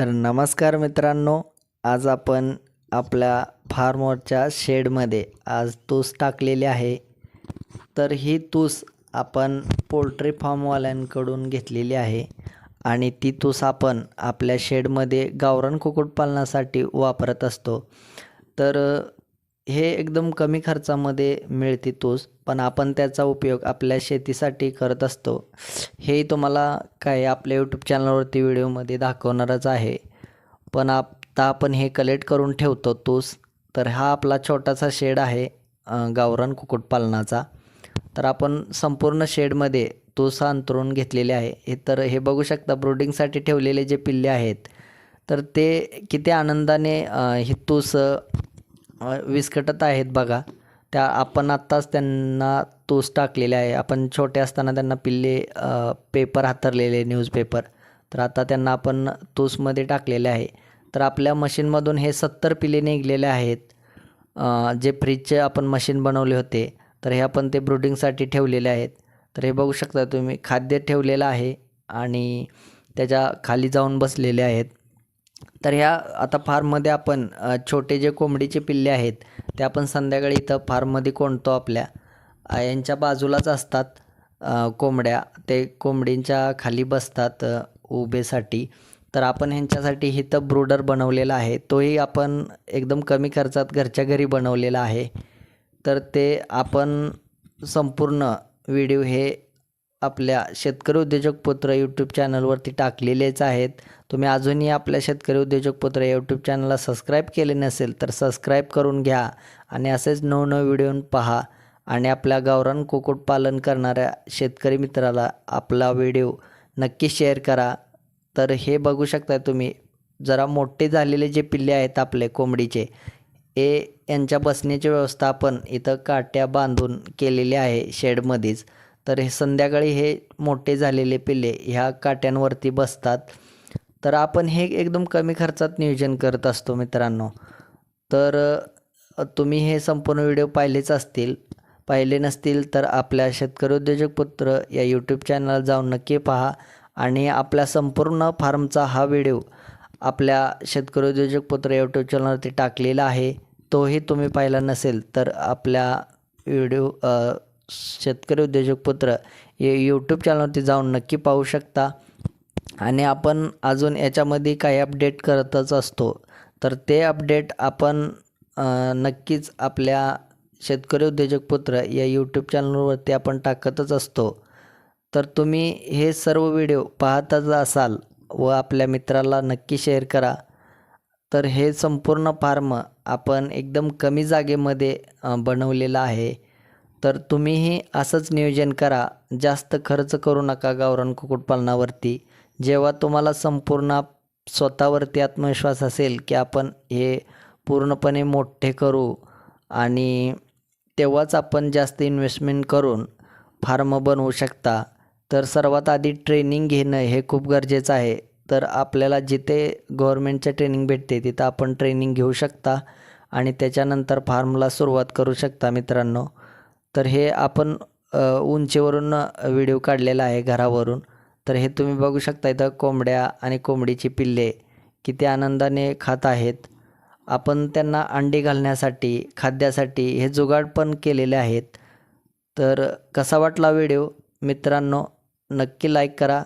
तर नमस्कार मित्रांनो आज आपण आपल्या फार्मवरच्या शेडमध्ये आज तूस टाकलेली आहे. तर ही तूस आपण पोल्ट्री फार्मवाल्यांकडून घेतलेली आहे आणि ती तूस आपण आपल्या शेडमध्ये गावरान कुक्कुटपालनासाठी वापरत असतो. तर हे एकदम कमी खर्चामध्ये मिळते तोच पण आपण त्याचा उपयोग आपल्या शेतीसाठी करत असतो. हे तुम्हाला काय आपल्या यूट्यूब चॅनलवरती व्हिडिओमध्ये दाखवणारच आहे. पण आता आपण हे कलेक्ट करून ठेवतो तोच. तर हा आपला छोटासा शेड आहे गावरान कुक्कुटपालनाचा. तर आपण संपूर्ण शेडमध्ये तूस अंतरून घेतलेले आहे. हे तर हे बघू शकता ब्रोडिंगसाठी ठेवलेले जे पिल्ले आहेत तर ते किती आनंदाने हे ही विस्कटत आहेत बघा. त्या आपण आत्ताच त्यांना तोस टाकलेले आहे. आपण छोटे असताना त्यांना पिल्ले पेपर हातरलेले न्यूजपेपर तर आता त्यांना आपण तोसमध्ये टाकलेले आहे. तर आपल्या मशीनमधून हे सत्तर पिल्ले निघलेले आहेत. जे फ्रीजचे आपण मशीन बनवले होते. तर हे आपण ते ब्रुडिंगसाठी ठेवलेले आहेत. तर हे बघू शकता तुम्ही खाद्य ठेवलेलं आहे आणि त्याच्याखाली जाऊन बसलेले आहेत. तर ह्या आता फार्ममध्ये आपण छोटे जे कोंबडीचे पिल्ले आहेत ते आपण संध्याकाळी इथं फार्ममध्ये कोणतो आपल्या यांच्या बाजूलाच असतात कोंबड्या. ते कोंबडींच्या खाली बसतात उभेसाठी. तर आपण ह्यांच्यासाठी इथं ब्रूडर बनवलेला आहे. तोही आपण एकदम कमी खर्चात घरच्या घरी बनवलेला आहे. तर ते आपण संपूर्ण व्हिडिओ हे आपल्या शेतकरी उद्योजक पुत्र यूट्यूब चॅनलवरती टाकलेलेच आहेत. तुम्ही अजूनही आपल्या शेतकरी उद्योजक पुत्र यूट्यूब चॅनलला सबस्क्राईब केले नसेल तर सबस्क्राईब करून घ्या आणि असेच नवनव व्हिडिओ पहा आणि आपल्या गावरान कुक्कुटपालन करणाऱ्या शेतकरी मित्राला आपला व्हिडिओ नक्की शेअर करा. तर हे बघू शकता तुम्ही जरा मोठे झालेले जे पिल्ले आहेत आपले कोंबडीचे हे यांच्या बसण्याची व्यवस्था आपण इथं काट्या बांधून केलेली आहे शेडमध्येच तर हे संध्याकाळी हे मोठे झालेले पिल्ले ह्या काट्यांवरती बसतात. तर आपण हे एकदम कमी खर्चात नियोजन करत असतो मित्रांनो. तर तुम्ही हे संपूर्ण व्हिडिओ पाहिलेच असतील. पाहिले नसतील तर आपल्या शेतकरी उद्योजक पुत्र या यूट्यूब चॅनलला जाऊन नक्की पहा आणि आपल्या संपूर्ण फार्मचा हा व्हिडिओ आपल्या शेतकरी उद्योजक पुत्र यूट्यूब चॅनलवरती टाकलेला आहे. तोही तुम्ही पाहिला नसेल तर आपल्या व्हिडिओ शेतकरी उद्योजक पुत्र हे यूट्यूब चॅनलवरती जाऊन नक्की पाहू शकता. आणि आपण अजून याच्यामध्ये काही अपडेट करतच असतो. तर ते अपडेट आपण नक्कीच आपल्या शेतकरी उद्योजक पुत्र या यूट्यूब चॅनलवरती आपण टाकतच असतो. तर तुम्ही हे सर्व व्हिडिओ पाहतच असाल व आपल्या मित्राला नक्की शेअर करा. तर हे संपूर्ण फार्म आपण एकदम कमी जागेमध्ये बनवलेलं आहे. तर तुम्हीही असंच नियोजन करा. जास्त खर्च करू नका गावरान कुक्कुटपालनावरती. जेव्हा तुम्हाला संपूर्ण स्वतःवरती आत्मविश्वास असेल की आपण हे पूर्णपणे मोठे करू आणि तेव्हाच आपण जास्त इन्व्हेस्टमेंट करून फार्म बनवू शकता. तर सर्वात आधी ट्रेनिंग घेणं हे खूप गरजेचं आहे. तर आपल्याला जिथे गव्हर्मेंटचे ट्रेनिंग भेटते तिथं आपण ट्रेनिंग घेऊ शकता आणि त्याच्यानंतर फार्मला सुरुवात करू शकता मित्रांनो. तर हे आपण उंचीवरून व्हिडिओ काढलेला आहे घरावरून. तर हे तुम्ही बघू शकता इथं कोंबड्या आणि कोंबडीची पिल्ले किती आनंदाने खात आहेत. आपण त्यांना अंडी घालण्यासाठी खाद्यासाठी हे जुगाड पण केलेले आहेत. तर कसा वाटला व्हिडिओ? मित्रांनो नक्की लाईक करा.